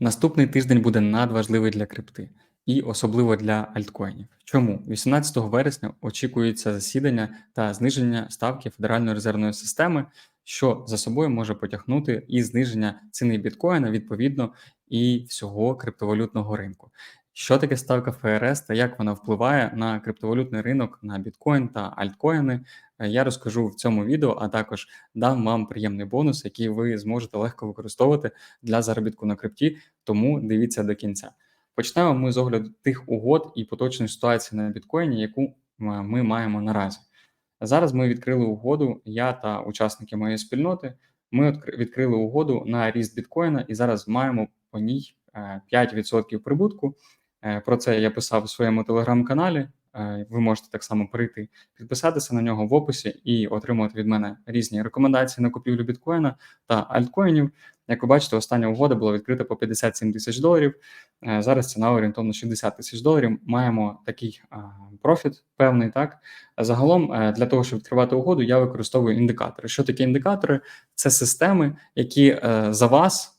Наступний тиждень буде надважливий для крипти і особливо для альткоїнів. Чому 18 вересня очікується засідання та зниження ставки Федеральної резервної системи, що за собою може потягнути і зниження ціни біткоїна відповідно і всього криптовалютного ринку. Що таке ставка ФРС та як вона впливає на криптовалютний ринок, на біткоін та альткоїни? Е, Я розкажу в цьому відео, а також дам вам приємний бонус, який ви зможете легко використовувати для заробітку на крипті. Тому дивіться до кінця. Почнемо ми з огляду тих угод і поточної ситуації на біткоїні, яку е, ми маємо наразі. Зараз ми відкрили угоду. Я та учасники моєї спільноти. Ми відкри- відкрили угоду на ріст біткоїна і зараз маємо по ній е, 5% прибутку. Е, Про це я писав у своєму телеграм-каналі. Е, Ви можете так само прийти, підписатися на нього в описі і отримувати від мене різні рекомендації на купівлю біткоїна та альткоїнів. Як ви бачите, остання угода була відкрита по 57 тисяч доларів. Е, Зараз ціна орієнтовно 60 тисяч доларів. Маємо такий профіт певний. Так загалом для того, щоб відкривати угоду, я використовую індикатори. Що таке індикатори? Це системи, які за вас,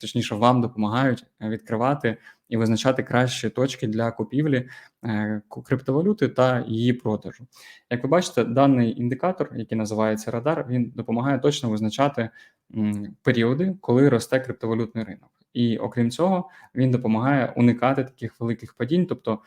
точніше, вам допомагають е, відкривати і визначати кращі точки для купівлі е, криптовалюти та її продажу. Як ви бачите, даний індикатор, який називається радар, він допомагає точно визначати періоди, коли росте криптовалютний ринок. І окрім цього, він допомагає уникати таких великих падінь, тобто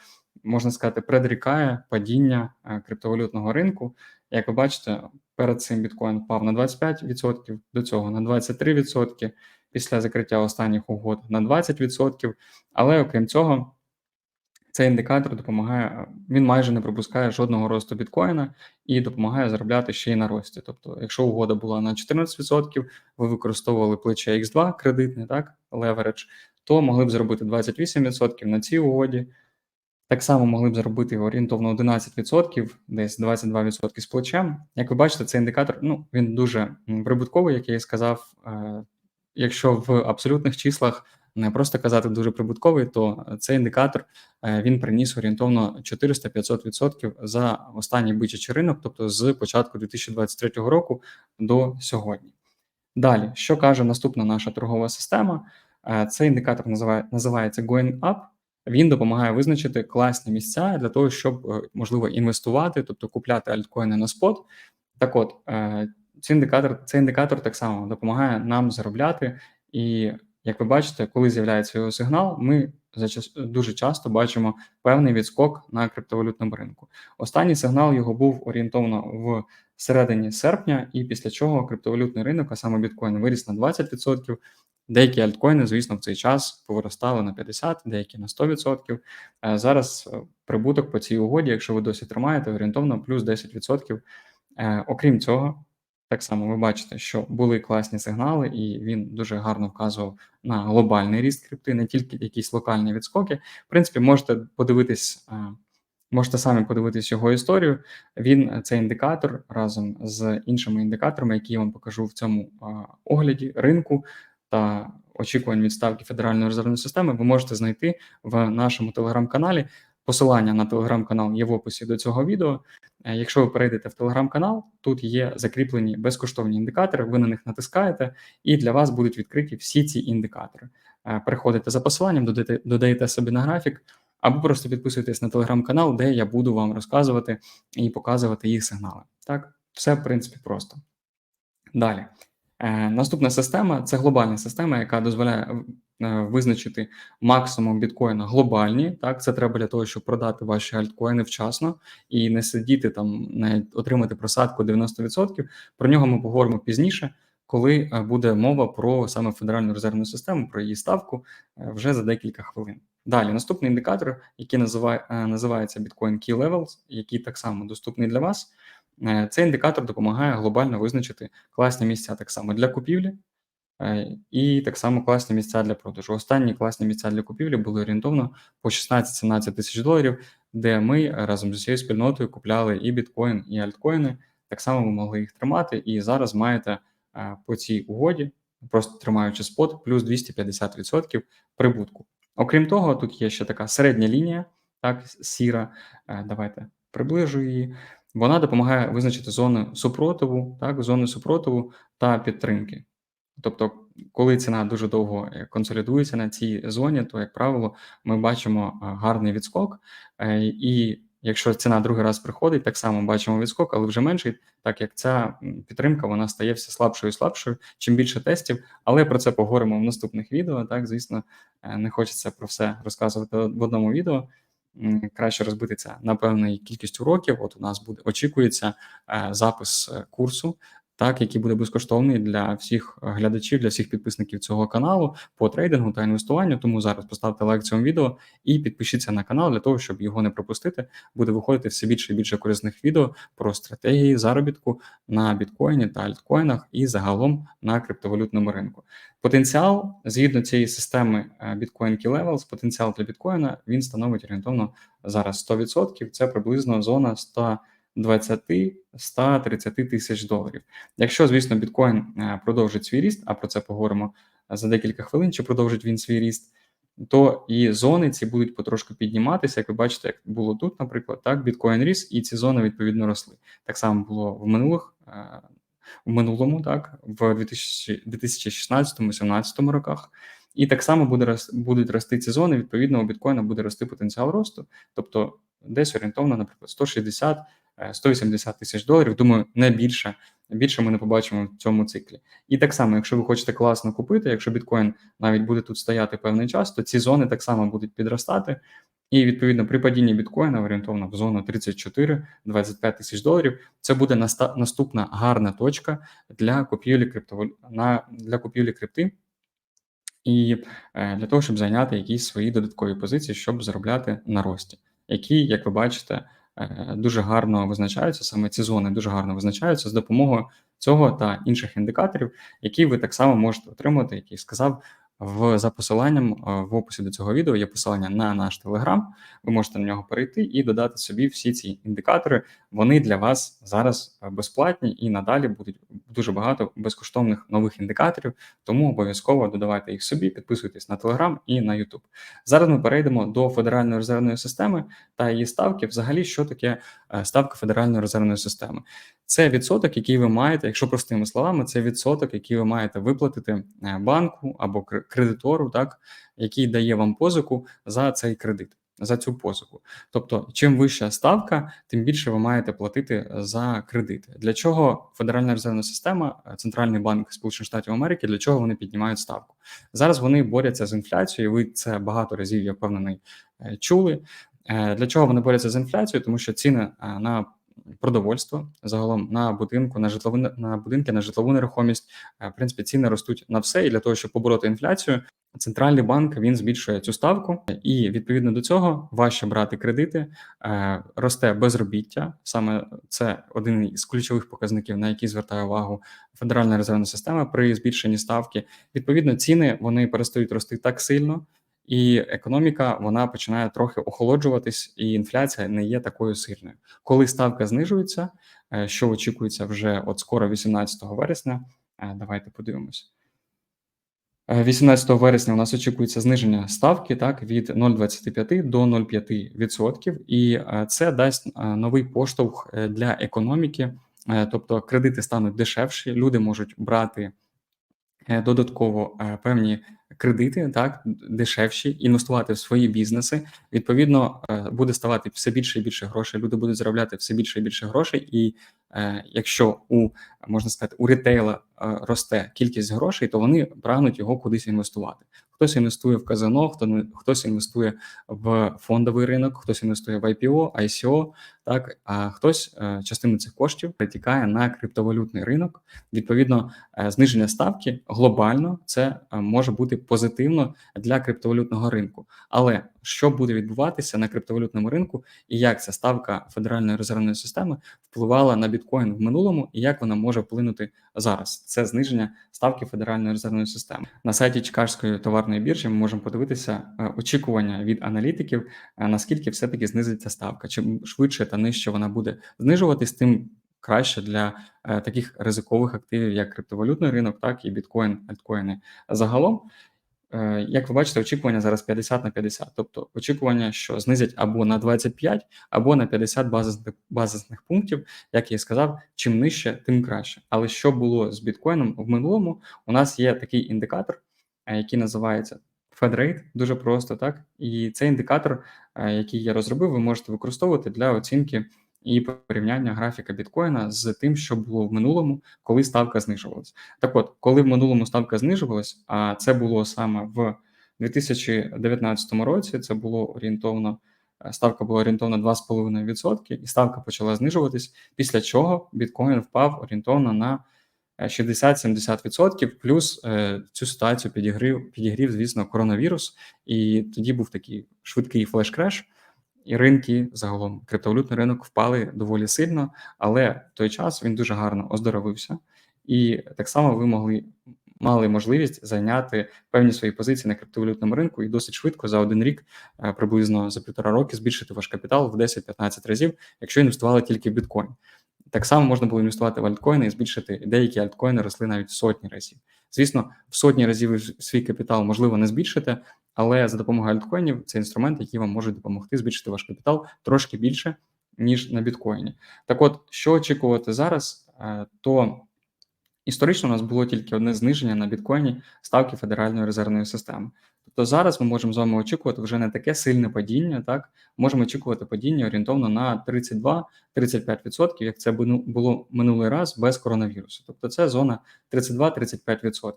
можна сказати, предрікає падіння е, криптовалютного ринку. Як ви бачите, перед цим біткоін впав на 25%, до цього на 23%, після закриття останніх угод на 20%. Але окрім цього, цей індикатор допомагає, він майже не пропускає жодного росту біткоїна і допомагає заробляти ще й на рості. Тобто, якщо угода була на 14%, ви використовували плече X2 кредитне, так, leverage, то могли б зробити 28% на цій угоді. Так само могли б зробити орієнтовно 11%, десь 22% з плечем. Як ви бачите, цей індикатор ну, він дуже прибутковий, як я і сказав. Якщо в абсолютних числах не просто казати дуже прибутковий, то цей індикатор е, він приніс орієнтовно 400-500% за останній бичачий ринок, тобто з початку 2023 року до сьогодні. Далі, що каже наступна наша торгова система? Е, Цей індикатор називає, називається Going Up. Він допомагає визначити класні місця для того, щоб е, можливо інвестувати, тобто купляти альткоїни на спот. Так от, цей індикатор, цей індикатор так само допомагає нам заробляти. І як ви бачите, коли з'являється його сигнал, ми дуже часто бачимо певний відскок на криптовалютному ринку. Останній сигнал його був орієнтовно в середині серпня, і після чого криптовалютний ринок, а саме біткоін, виріс на 20%. Деякі альткоїни, звісно, в цей час повиростали на 50%, деякі на 100%. Е, Зараз е, прибуток по цій угоді, якщо ви досі тримаєте, орієнтовно плюс 10%. Е, Окрім цього, так само ви бачите, що були класні сигнали, і він дуже гарно вказував на глобальний ріст крипти, не тільки якісь локальні відскоки. В принципі, можете подивитись, е, можете самі подивитись його історію. Він е, цей індикатор разом з іншими індикаторами, які я вам покажу в цьому е, огляді ринку та очікувань від ставки Федеральної резервної системи, ви можете знайти в нашому телеграм-каналі. Посилання на телеграм-канал є в описі до цього відео. Е, Якщо ви перейдете в телеграм-канал, тут є закріплені безкоштовні індикатори, ви на них натискаєте, і для вас будуть відкриті всі ці індикатори. Е, Переходите за посиланням, додаєте, додаєте собі на графік, або просто підписуйтесь на телеграм-канал, де я буду вам розказувати і показувати їх сигнали. Так, все в принципі просто. Далі. Е, Наступна система це глобальна система, яка дозволяє е, визначити максимум біткоїна глобальні. Так, це треба для того, щоб продати ваші альткоїни вчасно і не сидіти там, не отримати просадку 90%. Про нього ми поговоримо пізніше, коли е, буде мова про саме Федеральну резервну систему, про її ставку вже за декілька хвилин. Далі наступний індикатор, який називає, називається Bitcoin Key Levels, який так само доступний для вас. Е, Цей індикатор допомагає глобально визначити класні місця так само для купівлі, е, і так само класні місця для продажу. Останні класні місця для купівлі були орієнтовно по 16-17 тисяч доларів, де ми разом з усією спільнотою купляли і біткоін, і альткоїни. Так само ви могли їх тримати, і зараз маєте е, по цій угоді, просто тримаючи спот, плюс 250% прибутку. Окрім того, тут є ще така середня лінія, так, сіра. Давайте приближу її. Вона допомагає визначити зони супротиву, так, зони супротиву та підтримки. Тобто, коли ціна дуже довго е, консолідується на цій зоні, то, як правило, ми бачимо е, гарний відскок. Е, І якщо ціна другий раз приходить, так само бачимо відскок, але вже менший, так як ця підтримка вона стає все слабшою і слабшою, чим більше тестів. Але про це поговоримо в наступних відео. Так, звісно, не хочеться про все розказувати в одному відео. Краще розбити на певну кількість уроків. От у нас буде очікується е, запис е, курсу так, який буде безкоштовний для всіх глядачів, для всіх підписників цього каналу по трейдингу та інвестуванню. Тому зараз поставте лайк цьому відео і підпишіться на канал для того, щоб його не пропустити. Буде виходити все більше і більше корисних відео про стратегії заробітку на біткоїні та альткоїнах і загалом на криптовалютному ринку. Потенціал згідно цієї системи е, Bitcoin Key Levels, потенціал для біткоїна він становить орієнтовно зараз 100%. Це приблизно зона 100 20-130 тисяч доларів. Якщо, звісно, біткоін е, продовжить свій ріст, а про це поговоримо за декілька хвилин, чи продовжить він свій ріст, то і зони ці будуть потрошку підніматися. Як ви бачите, як було тут, наприклад, так, біткоін ріс, і ці зони відповідно росли. Так само було в минулих. е, В минулому, так, в 2016-2017 роках, і так само буде будуть рости ці зони. Відповідно, у біткоїна буде рости потенціал росту, тобто десь орієнтовно, наприклад, 160 е, 180 тисяч доларів. Думаю, не більше. Більше ми не побачимо в цьому циклі. І так само, якщо ви хочете класно купити, якщо біткоін навіть буде тут стояти певний час, то ці зони так само будуть підростати. І відповідно при падінні біткоїна орієнтовно в зону 34-25 тисяч доларів. Це буде наста- наступна гарна точка для купівлі криптовал... на для купівлі крипти. І е, для того, щоб зайняти якісь свої додаткові позиції, щоб заробляти на рості, які, як ви бачите, е, дуже гарно визначаються. Саме ці зони дуже гарно визначаються з допомогою цього та інших індикаторів, які ви так само можете отримати, який сказав. В за посиланням е, в описі до цього відео є посилання на наш телеграм. Ви можете на нього перейти і додати собі всі ці індикатори. Вони для вас зараз безплатні і надалі будуть дуже багато безкоштовних нових індикаторів. Тому обов'язково додавайте їх собі, підписуйтесь на телеграм і на Ютуб. Зараз ми перейдемо до Федеральної резервної системи та її ставки. Взагалі, що таке е, ставка Федеральної резервної системи? Це відсоток, який ви маєте, якщо простими словами, це відсоток, який ви маєте виплатити е, банку або кредитору, так який дає вам позику за цей кредит, за цю позику. Тобто, чим вища ставка, тим більше ви маєте платити за кредити. Для чого Федеральна резервна система, е, Центральний банк Сполучених Штатів Америки, для чого вони піднімають ставку? Зараз вони борються з інфляцією. Ви це багато разів, я впевнений, е, чули. Е, Для чого вони борються з інфляцією? Тому що ціни на продовольство загалом на будинку, на житлову на будинки, на житлову нерухомість. е, В принципі, ціни ростуть на все. І для того, щоб побороти інфляцію, центральний банк він збільшує цю ставку, і відповідно до цього важче брати кредити, е, росте безробіття. Саме це один із ключових показників, на які звертає увагу Федеральна резервна система при збільшенні ставки. Відповідно, ціни вони перестають рости так сильно. І економіка вона починає трохи охолоджуватись, і інфляція не є такою сильною. Коли ставка знижується, е, що очікується вже от скоро, 18 вересня. е, Давайте подивимось. Е, 18 вересня у нас очікується зниження ставки так від 0,25 до 0,5%, і е, це дасть е, новий поштовх е, для економіки, Е, тобто кредити стануть дешевші, люди можуть брати е, додатково е, певні кредити, так дешевші, інвестувати в свої бізнеси. Відповідно, е, буде ставати все більше і більше грошей. Люди будуть заробляти все більше і більше грошей. І е, якщо у можна сказати, у ретейла е, росте кількість грошей, то вони прагнуть його кудись інвестувати. Хтось інвестує в казино, хто хтось інвестує в фондовий ринок, хтось інвестує в IPO, ICO, так а хтось е, частину цих коштів перетікає на криптовалютний ринок. Відповідно, е, зниження ставки глобально це е, може бути позитивно для криптовалютного ринку. Але що буде відбуватися на криптовалютному ринку, і як ця ставка Федеральної резервної системи впливала на біткоін в минулому, і як вона може вплинути зараз? Це зниження ставки Федеральної резервної системи на сайті Чикагської товарної біржі. Ми можемо подивитися е, очікування від аналітиків, е, наскільки все таки знизиться ставка. Чим швидше та нижче вона буде знижуватись, тим краще для е, таких ризикових активів, як криптовалютний ринок, так і біткоін, альткоїни загалом. Е, Як ви бачите, очікування зараз 50 на 50. Тобто очікування, що знизять або на 25, або на 50 базисних, базисних пунктів. Як я і сказав, чим нижче, тим краще. Але що було з біткоїном в минулому? У нас є такий індикатор, е, який називається FedRate, дуже просто так. І цей індикатор, е, який я розробив, ви можете використовувати для оцінки і порівняння графіка біткоїна з тим, що було в минулому, коли ставка знижувалась. Так от, коли в минулому ставка знижувалась, а це було саме в 2019 році, це було орієнтовно. е, Ставка була орієнтовно 2,5%, і ставка почала знижуватись, після чого біткоін впав орієнтовно на е, 60-70%, плюс е, цю ситуацію підігрів, підігрів, звісно, коронавірус, і тоді був такий швидкий флеш-креш, і ринки загалом криптовалютний ринок впали доволі сильно, але в той час він дуже гарно оздоровився, і так само ви могли мали можливість зайняти певні свої позиції на криптовалютному ринку і досить швидко за один рік, е, приблизно за півтора роки, збільшити ваш капітал в 10-15 разів, якщо інвестували тільки в біткоін. Так само можна було інвестувати в альткоїни і збільшити деякі альткоїни росли навіть в сотні разів. Звісно, в сотні разів свій капітал можливо не збільшите, але за допомогою альткоїнів це інструмент, який вам може допомогти збільшити ваш капітал трошки більше, ніж на біткоїні. Так от, що очікувати зараз, Е, то історично у нас було тільки одне зниження на біткоїні ставки Федеральної резервної системи. Тобто зараз ми можемо з вами очікувати вже не таке сильне падіння, так можемо очікувати падіння орієнтовно на 32-35%, як це було минулий раз без коронавірусу. Тобто це зона 32-35%.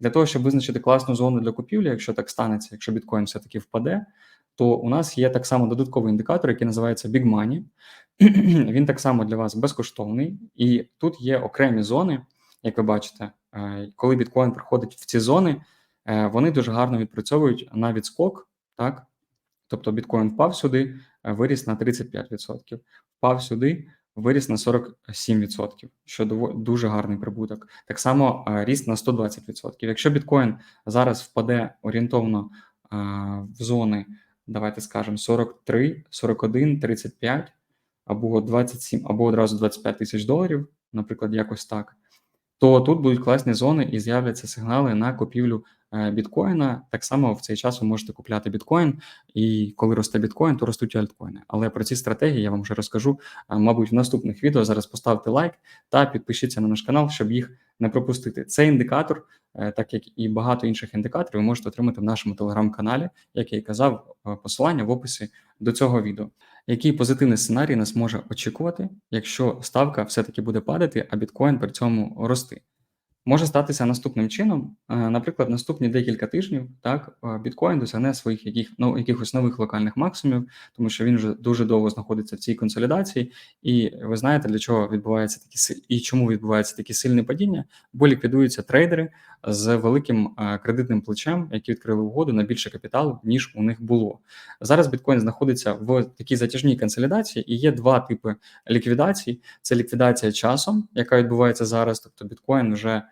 Для того, щоб визначити класну зону для купівлі, якщо так станеться, якщо біткоін все-таки впаде, то у нас є так само додатковий індикатор, який називається Big Money. Він так само для вас безкоштовний, і тут є окремі зони, як ви бачите, е, коли біткоін приходить в ці зони, вони дуже гарно відпрацьовують на відскок, так? Тобто біткоін впав сюди, е, виріс на 35%, впав сюди, виріс на 47%, що дуже гарний прибуток. Так само е, ріст на 120%. Якщо біткоін зараз впаде орієнтовно е, в зони, давайте скажемо, 43, 41, 35 або 27, або одразу 25 тисяч доларів, наприклад, якось так, то тут будуть класні зони і з'являться сигнали на купівлю е, біткоїна. Так само в цей час ви можете купляти біткоін, і коли росте біткоін, то ростуть альткоїни. Але про ці стратегії я вам вже розкажу, е, мабуть, в наступних відео. Зараз поставте лайк та підпишіться на наш канал, щоб їх не пропустити. Цей індикатор, е, так як і багато інших індикаторів, ви можете отримати в нашому телеграм-каналі, як я і казав, е, посилання в описі до цього відео. Який позитивний сценарій нас може очікувати, якщо ставка все-таки буде падати, а біткоін при цьому рости? Може статися наступним чином. Е, Наприклад, наступні декілька тижнів так е, біткоін досягне своїх яких, ну, якихось нових локальних максимумів, тому що він вже дуже довго знаходиться в цій консолідації, і ви знаєте, для чого відбувається такі і чому відбувається такі сильні падіння, бо ліквідуються трейдери з великим е, кредитним плечем, які відкрили угоду на більше капіталу, ніж у них було. Зараз біткоін знаходиться в такій затяжній консолідації, і є два типи ліквідацій: це ліквідація часом, яка відбувається зараз. Тобто біткоін вже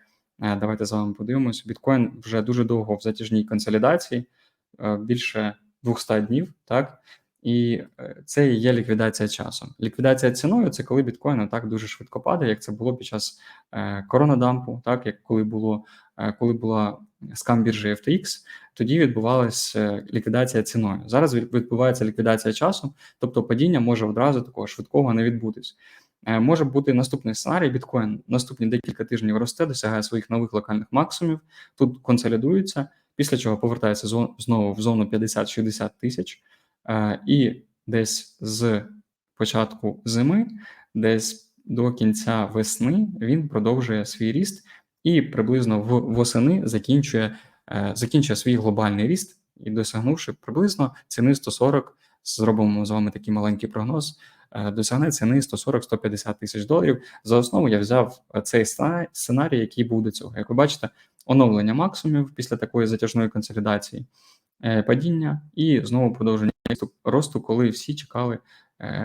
давайте з вами подивимося. Біткоін вже дуже довго в затяжній консолідації, е, більше 200 днів, так. І е, це і є ліквідація часом. Ліквідація ціною це коли біткоін так дуже швидко падає, як це було під час е, коронадампу, так як коли було е, коли була скам біржі FTX, тоді відбувалася е, ліквідація ціною. Зараз відбувається ліквідація часу, тобто падіння може одразу такого швидкого не відбутись. Е, Може бути наступний сценарій: біткоін наступні декілька тижнів росте, досягає своїх нових локальних максимумів, тут консолідується, після чого повертається знову в зону 50-60 тисяч, Е, і десь з початку зими, десь до кінця весни він продовжує свій ріст і приблизно в восени закінчує, е, закінчує свій глобальний ріст і досягнувши приблизно ціни 140, зробимо з вами такий маленький прогноз. Е, Досягне ціни 140-150 тисяч доларів. За основу я взяв е, цей сценарій, який був до цього. Як ви бачите, оновлення максимумів після такої затяжної консолідації, е, падіння і знову продовження росту- коли всі чекали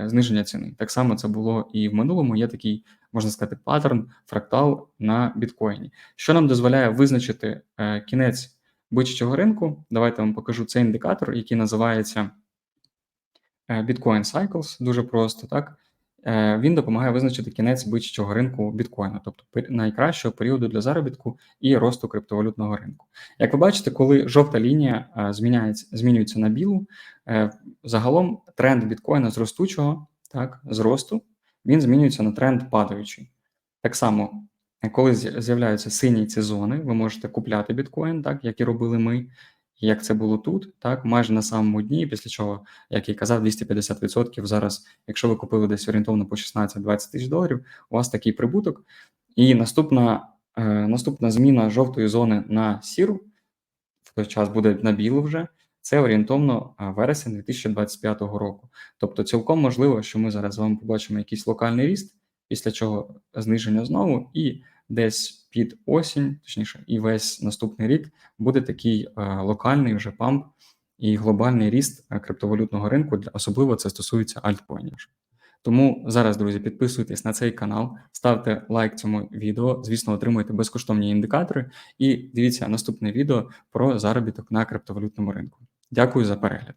зниження ціни. Так само це було і в минулому. Є такий, можна сказати, паттерн, фрактал на біткоїні, що нам дозволяє визначити кінець бичачого ринку. Давайте вам покажу цей індикатор, який називається Bitcoin Cycles. Дуже просто так. Е, Він допомагає визначити кінець бичачого ринку біткоїна, тобто найкращого періоду для заробітку і росту криптовалютного ринку. Як ви бачите, коли жовта лінія е, зміняється, змінюється на білу, е, загалом тренд біткоїна з ростучого, так, зросту, він змінюється на тренд падаючий. Так само, е, коли з'являються сині ці зони, ви можете купляти біткоін, так, як і робили ми, як це було тут, так, майже на самому дні, після чого, як я казав, 250% зараз, якщо ви купили десь орієнтовно по 16-20 тисяч доларів, у вас такий прибуток. І наступна, е, наступна зміна жовтої зони на сіру, в той час буде на білу вже, це орієнтовно а, вересень 2025 року. Тобто, цілком можливо, що ми зараз з вами побачимо якийсь локальний ріст, після чого зниження знову, і десь під осінь, точніше, і весь наступний рік буде такий е, локальний вже памп і глобальний ріст е, криптовалютного ринку. Особливо це стосується альткоїнів. Тому зараз, друзі, підписуйтесь на цей канал, ставте лайк цьому відео. Звісно, отримуйте безкоштовні індикатори і дивіться наступне відео про заробіток на криптовалютному ринку. Дякую за перегляд.